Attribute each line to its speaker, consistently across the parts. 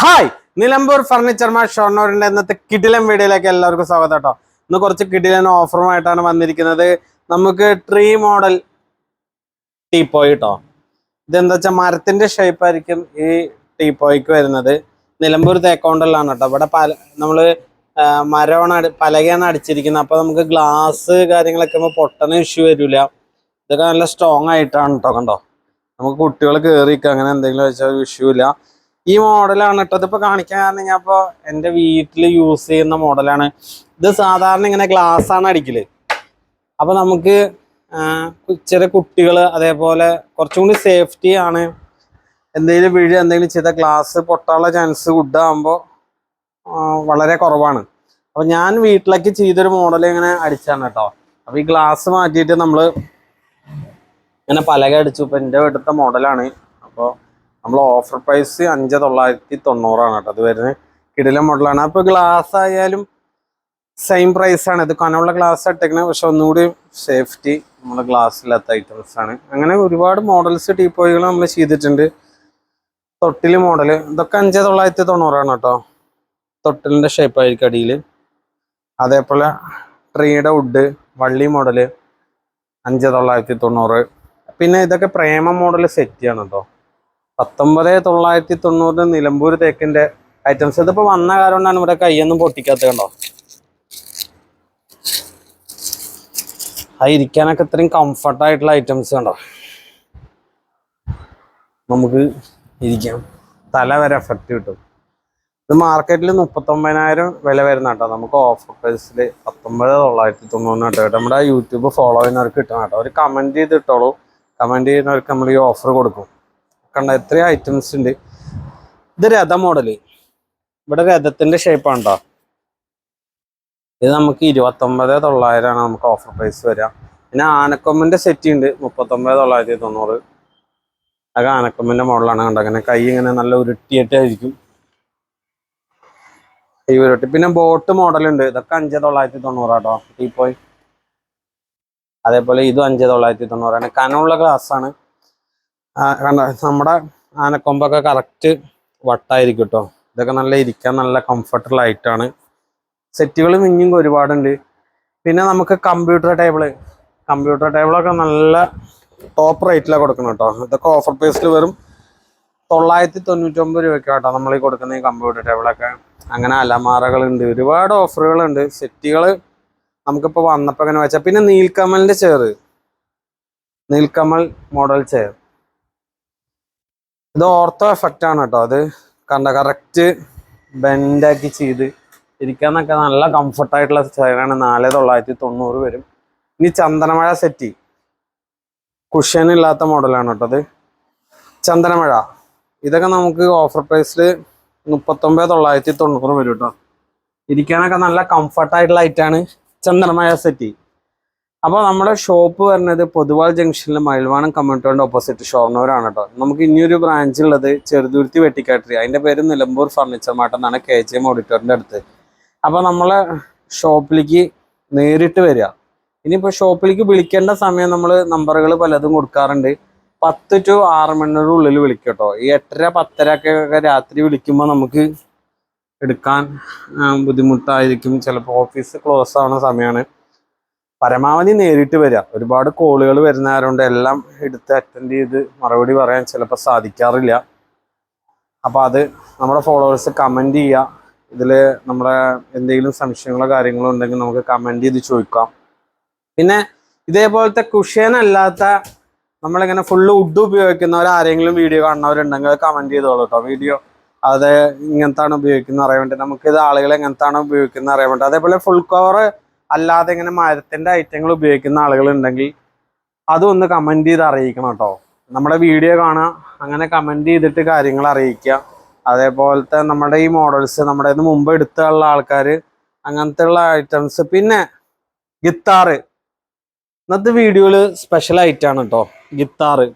Speaker 1: Hi Nilambur furniture മാ ഷൊർണൂരിന്റെ ഇന്നത്തെ കിടിലൻ വീഡിയോയിലേക്ക് എല്ലാവർക്കും സ്വാഗതം കേട്ടോ. ഇന്ന് കുറച്ച് കിടിലൻ ഓഫറുമായിട്ടാണ് വന്നിരിക്കുന്നത്. നമുക്ക് ട്രീ മോഡൽ ടീപ്പോയി കേട്ടോ ഇതെന്താ വെച്ചാൽ മരത്തിന്റെ ഷേപ്പ് ആയിരിക്കും ഈ ടീപ്പോയ്ക്ക് വരുന്നത്. നിലമ്പൂർ തേക്കൗണ്ടലാണ് കേട്ടോ ഇവിടെ പല നമ്മൾ മരമാണ് പലകയാണ് അടിച്ചിരിക്കുന്നത്. അപ്പോൾ നമുക്ക് ഗ്ലാസ് കാര്യങ്ങളൊക്കെ ആകുമ്പോൾ പൊട്ടണ ഇഷ്യൂ വരില്ല ഇതൊക്കെ നല്ല സ്ട്രോങ് ആയിട്ടാണ് കേട്ടോ കണ്ടോ. നമുക്ക് കുട്ടികൾ കയറിക്കുക അങ്ങനെ എന്തെങ്കിലും വെച്ചാൽ ഇഷ്യൂ ഇല്ല. ഈ മോഡലാണ് കേട്ടോ. ഇതിപ്പോ കാണിക്കാൻ കാരണം ഞാൻ ഇപ്പൊ എന്റെ വീട്ടിൽ യൂസ് ചെയ്യുന്ന മോഡലാണ്. ഇത് സാധാരണ ഇങ്ങനെ ഗ്ലാസ് ആണ് അടിക്കൽ. അപ്പൊ നമുക്ക് ചെറിയ കുട്ടികൾ അതേപോലെ കുറച്ചും കൂടി സേഫ്റ്റി ആണ്. എന്തെങ്കിലും വീഴ് എന്തെങ്കിലും ചെയ്ത ഗ്ലാസ് പൊട്ടാനുള്ള ചാൻസ് ഗുഡ് ആകുമ്പോൾ വളരെ കുറവാണ്. അപ്പൊ ഞാൻ വീട്ടിലേക്ക് ചെയ്തൊരു മോഡൽ ഇങ്ങനെ അടിച്ചാണ് കേട്ടോ. അപ്പൊ ഈ ഗ്ലാസ് മാറ്റിയിട്ട് നമ്മൾ ഇങ്ങനെ പലക അടിച്ചു. ഇപ്പൊ എന്റെ വീട്ടിലത്തെ മോഡലാണ് അപ്പോൾ നമ്മൾ ഓഫർ പ്രൈസ് അഞ്ച് തൊള്ളായിരത്തി തൊണ്ണൂറാണ് കേട്ടോ. അത് വരുന്നത്. കിടിലം മോഡലാണ് അപ്പോൾ ഗ്ലാസ് ആയാലും സെയിം പ്രൈസ് ആണ്. ഇത് കനമുള്ള ഗ്ലാസ് ഇട്ടേക്കുന്നത് പക്ഷെ ഒന്നുകൂടി സേഫ്റ്റി നമ്മൾ ഗ്ലാസ് ഇല്ലാത്ത ഐറ്റംസ് ആണ്. അങ്ങനെ ഒരുപാട് മോഡൽസ് ടീപ്പോയികൾ നമ്മൾ ചെയ്തിട്ടുണ്ട്. തൊട്ടിൽ മോഡൽ ഇതൊക്കെ അഞ്ച് തൊള്ളായിരത്തി തൊണ്ണൂറാണ് കേട്ടോ. തൊട്ടിലിന്റെ ഷേപ്പായിരിക്കും അടിയിൽ. അതേപോലെ ട്രീയുടെ വുഡ് വള്ളി മോഡൽ അഞ്ച് തൊള്ളായിരത്തി തൊണ്ണൂറ്. പിന്നെ ഇതൊക്കെ പ്രേമ മോഡൽ സെറ്റ് ആണ് കേട്ടോ. പത്തൊമ്പത് തൊള്ളായിരത്തി തൊണ്ണൂറിന് നിലമ്പൂർ തേക്കിന്റെ ഐറ്റംസ് ഇതിപ്പോ വന്ന കാരണമാണ് ഇവിടെ കൈയൊന്നും പൊട്ടിക്കാത്ത കണ്ടോ? അത് ഇരിക്കാനൊക്കെ ഇത്രയും കംഫർട്ട് ആയിട്ടുള്ള ഐറ്റംസ് കണ്ടോ? നമുക്ക് ഇരിക്കാം. തല വരെ എഫക്റ്റ് കിട്ടും. ഇത് മാർക്കറ്റിൽ മുപ്പത്തൊമ്പതിനായിരം വില വരുന്ന കേട്ടോ. നമുക്ക് ഓഫർ പ്രൈസിൽ പത്തൊമ്പത് തൊള്ളായിരത്തി തൊണ്ണൂറിന് കേട്ടോ. നമ്മുടെ യൂട്യൂബ് ഫോളോ ചെയ്യുന്നവർക്ക് കിട്ടണം കേട്ടോ. ഒരു കമന്റ് ചെയ്തിട്ടോളൂ. കമന്റ് ചെയ്യുന്നവർക്ക് നമ്മൾ ഈ ഓഫർ കൊടുക്കും. കണ്ട എത്രയും ഐറ്റംസ് ഉണ്ട്. ഇത് രഥ മോഡൽ ഇവിടെ രഥത്തിന്റെ ഷേപ്പാണ് കേട്ടോ ഇത് നമുക്ക് ഇരുപത്തൊമ്പത് തൊള്ളായിരമാണ് നമുക്ക് ഓഫർ പ്രൈസ് വരിക. പിന്നെ ആനക്കൊമ്പിന്റെ സെറ്റ് ഉണ്ട് മുപ്പത്തൊമ്പത് തൊള്ളായിരത്തി തൊണ്ണൂറ്. അതൊക്കെ ആനക്കൊമ്പിന്റെ മോഡലാണ് കണ്ടത് അങ്ങനെ കൈ ഇങ്ങനെ നല്ല ഉരുട്ടിയിട്ടായിരിക്കും. ഈ ഉരുട്ടി. പിന്നെ ബോട്ട് മോഡലുണ്ട് ഇതൊക്കെ അഞ്ച് തൊള്ളായിരത്തി തൊണ്ണൂറാട്ടോ പോയി അതേപോലെ ഇതും അഞ്ച് തൊള്ളായിരത്തി തൊണ്ണൂറാണ് കനമുള്ള ഗ്ലാസ് ആണ്. നമ്മുടെ ആനക്കൊമ്പൊക്കെ കറക്റ്റ് വട്ടായിരിക്കും കേട്ടോ ഇതൊക്കെ നല്ല ഇരിക്കാൻ നല്ല കംഫർട്ടബിൾ ആയിട്ടാണ്. സെറ്റുകൾ മിഞ്ഞും ഒരുപാടുണ്ട്. പിന്നെ നമുക്ക് കമ്പ്യൂട്ടർ ടേബിൾ കമ്പ്യൂട്ടർ ടേബിളൊക്കെ നല്ല ടോപ്പ് റേറ്റിലാണ് കൊടുക്കണം കേട്ടോ ഇതൊക്കെ ഓഫർ പ്രൈസിൽ വെറും തൊള്ളായിരത്തി തൊണ്ണൂറ്റൊമ്പത് രൂപയ്ക്ക് കേട്ടോ നമ്മൾ ഈ കൊടുക്കുന്ന ഈ കമ്പ്യൂട്ടർ ടേബിളൊക്കെ അങ്ങനെ അലമാറകളുണ്ട് ഒരുപാട് ഓഫറുകളുണ്ട് സെറ്റുകൾ നമുക്കിപ്പോൾ വന്നപ്പോൾ അങ്ങനെ വെച്ചാൽ പിന്നെ നീൽക്കമലിന്റെ ചെയർ നീൽക്കമൽ മോഡൽ ചെയർ ഇത് ഓർത്തോ എഫക്റ്റ് ആണ് കേട്ടോ. അത് കണ്ട കറക്റ്റ് ബെൻഡാക്കി ചെയ്ത് ഇരിക്കാന്നൊക്കെ നല്ല കംഫർട്ട് ആയിട്ടുള്ള ചെയറാണ് നാല് തൊള്ളായിരത്തി തൊണ്ണൂറ് വരും. ഇനി ചന്ദനമഴ സെറ്റ് കുഷൻ ഇല്ലാത്ത മോഡലാണ് കേട്ടോ അത്. ചന്ദനമഴ. ഇതൊക്കെ നമുക്ക് ഓഫർ പ്രൈസിൽ മുപ്പത്തൊമ്പത് തൊള്ളായിരത്തി തൊണ്ണൂറ് വരും കേട്ടോ. ഇരിക്കാനൊക്കെ നല്ല കംഫർട്ടായിട്ടുള്ള ഐറ്റാണ് ചന്ദനമഴ സെറ്റി അപ്പോൾ നമ്മുടെ ഷോപ്പ് വരുന്നത് പൊതുവാൾ ജംഗ്ഷനിലെ മയിൽവാണം കമ്മ്യൂണിറ്റിയുടെ ഓപ്പോസിറ്റ് ഷോർണൂരാണ് കേട്ടോ നമുക്ക് ഇനിയൊരു ബ്രാഞ്ച് ഉള്ളത് ചെറുതുരുത്തി വെട്ടിക്കാട്ടറി അതിന്റെ പേര് നിലമ്പൂർ ഫർണിച്ചർ മാർട്ട് എന്നാണ് കെ ജി എം ഓഡിറ്റോറിന്റെ അടുത്ത്. അപ്പോൾ നമ്മളെ ഷോപ്പിലേക്ക് നേരിട്ട് വരിക. ഇനിയിപ്പോൾ ഷോപ്പിലേക്ക് വിളിക്കേണ്ട സമയം നമ്മൾ നമ്പറുകൾ പലതും കൊടുക്കാറുണ്ട്. പത്ത് ടു ആറ് മണിയുടെ ഉള്ളിൽ വിളിക്കും ഈ എട്ടര പത്തര ഒക്കെ രാത്രി വിളിക്കുമ്പോൾ നമുക്ക് എടുക്കാൻ ബുദ്ധിമുട്ടായിരിക്കും. ചിലപ്പോൾ ഓഫീസ് ക്ലോസ് ആവുന്ന സമയമാണ് പരമാവധി നേരിട്ട് വരിക. ഒരുപാട് കോളുകൾ വരുന്നവരുണ്ട്. എല്ലാം എടുത്ത് അറ്റൻഡ് ചെയ്ത് മറുപടി പറയാൻ ചിലപ്പോൾ സാധിക്കാറില്ല. അപ്പോൾ അത് നമ്മുടെ ഫോളോവേഴ്സ് കമന്റ് ചെയ്യുക. ഇതിൽ നമ്മുടെ എന്തെങ്കിലും സംശയങ്ങളോ കാര്യങ്ങളോ ഉണ്ടെങ്കിൽ നമുക്ക് കമന്റ് ചെയ്ത് ചോദിക്കാം. പിന്നെ ഇതേപോലത്തെ കുഷ്യനല്ലാത്ത നമ്മളിങ്ങനെ ഫുള്ള് വുഡ് ഉപയോഗിക്കുന്നവർ ആരെങ്കിലും വീഡിയോ കാണുന്നവരുണ്ടെങ്കിൽ കമന്റ് ചെയ്തോളൂ കേട്ടോ. വീഡിയോ അത് ഇങ്ങനത്താണ് ഉപയോഗിക്കുന്നത് അറിയാൻ വേണ്ടി. നമുക്കിത് ആളുകൾ എങ്ങനത്താണ് ഉപയോഗിക്കുന്നത് അറിയാൻ വേണ്ടി. അതേപോലെ ഫുൾ കവർ അല്ലാതെ ഇങ്ങനെ മരത്തിന്റെ ഐറ്റങ്ങൾ ഉപയോഗിക്കുന്ന ആളുകൾ ഉണ്ടെങ്കിൽ അതും ഒന്ന് കമന്റ് ചെയ്ത് അറിയിക്കണം കേട്ടോ. നമ്മുടെ വീഡിയോ കാണുക അങ്ങനെ കമന്റ് ചെയ്തിട്ട് കാര്യങ്ങൾ അറിയിക്കുക. അതേപോലത്തെ നമ്മുടെ ഈ മോഡൽസ് നമ്മുടെ ഇത് മുമ്പ് എടുത്തുള്ള ആൾക്കാർ അങ്ങനത്തെ ഉള്ള ഐറ്റംസ് പിന്നെ ഗിത്താറ് ഇന്നത്തെ വീഡിയോയിൽ സ്പെഷ്യൽ ആയിട്ടാണ് കേട്ടോ ഗിത്താറ്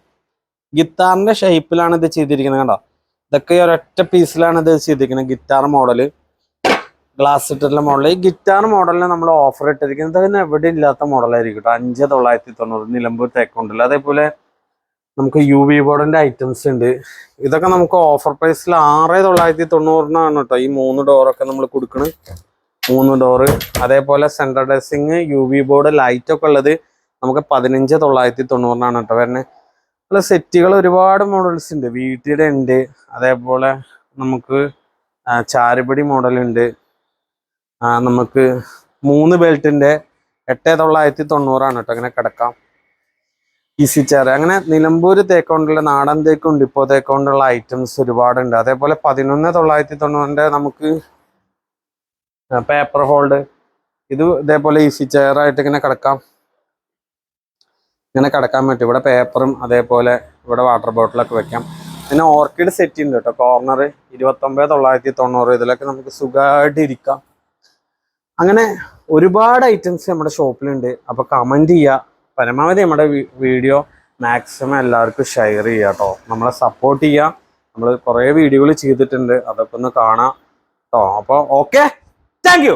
Speaker 1: ഗിത്താറിന്റെ ഷേപ്പിലാണ് ഇത് ചെയ്തിരിക്കുന്നത് കണ്ടോ? ഇതൊക്കെ ഒരൊറ്റ പീസിലാണ് ഇത് ചെയ്തിരിക്കുന്നത് ഗിത്താർ മോഡൽ ഗ്ലാസ് ഇട്ടിട്ടുള്ള മോഡൽ ഈ ഗിറ്റാർ മോഡലിന് നമ്മൾ ഓഫർ ഇട്ടിരിക്കുന്നത് അതിന് എവിടെ ഇല്ലാത്ത മോഡലായിരിക്കും കേട്ടോ. അഞ്ച് തൊള്ളായിരത്തി തൊണ്ണൂറ് നിലമ്പൂർ തേക്കൊണ്ടില്ല അതേപോലെ നമുക്ക് യു വി ബോർഡിന്റെ ഐറ്റംസ് ഉണ്ട്. ഇതൊക്കെ നമുക്ക് ഓഫർ പ്രൈസിൽ ആറ് തൊള്ളായിരത്തി തൊണ്ണൂറിനാണ് കേട്ടോ. ഈ മൂന്ന് ഡോറൊക്കെ നമ്മൾ കൊടുക്കണത് മൂന്ന് ഡോറ് അതേപോലെ central dressing U V board light ഒക്കെ ഉള്ളത് നമുക്ക് പതിനഞ്ച് തൊള്ളായിരത്തി തൊണ്ണൂറിനാണ് കേട്ടോ വരുന്നത്. അല്ല സെറ്റുകൾ ഒരുപാട് മോഡൽസ് ഉണ്ട്. വീട്ടിയുടെ ഉണ്ട് അതേപോലെ നമുക്ക് ചാരുപടി മോഡലുണ്ട് നമുക്ക് മൂന്ന് ബെൽറ്റിന്റെ എട്ട് തൊള്ളായിരത്തി തൊണ്ണൂറാണ് കേട്ടോ അങ്ങനെ കിടക്കാം. ഈസി ചെയർ അങ്ങനെ നിലമ്പൂർ തേക്കൊണ്ടുള്ള നാടൻ തേക്കുണ്ട് ഇപ്പോൾ തേക്കൊണ്ടുള്ള ഐറ്റംസ് ഒരുപാടുണ്ട്. അതേപോലെ പതിനൊന്ന് തൊള്ളായിരത്തി തൊണ്ണൂറിന്റെ നമുക്ക് പേപ്പർ ഹോൾഡ് ഇത് ഇതേപോലെ ഈസി ചെയർ ആയിട്ട് ഇങ്ങനെ കിടക്കാം. ഇങ്ങനെ കിടക്കാൻ പറ്റും. ഇവിടെ പേപ്പറും അതേപോലെ ഇവിടെ വാട്ടർ ബോട്ടിലൊക്കെ വെക്കാം. പിന്നെ ഓർക്കിഡ് സെറ്റ് ഉണ്ട് കേട്ടോ കോർണർ ഇരുപത്തൊമ്പത് തൊള്ളായിരത്തി തൊണ്ണൂറ്. ഇതിലൊക്കെ നമുക്ക് സുഖമായിട്ട് ഇരിക്കാം. അങ്ങനെ ഒരുപാട് ഐറ്റംസ് നമ്മുടെ ഷോപ്പിലുണ്ട് അപ്പോൾ കമന്റ് ചെയ്യുക പരമാവധി നമ്മുടെ വീഡിയോ മാക്സിമം എല്ലാവർക്കും ഷെയർ ചെയ്യുക കേട്ടോ നമ്മളെ സപ്പോർട്ട് ചെയ്യുക നമ്മൾ കുറേ വീഡിയോകൾ ചെയ്തിട്ടുണ്ട്. അതൊക്കെ ഒന്ന് കാണാം കേട്ടോ അപ്പോൾ ഓക്കെ താങ്ക്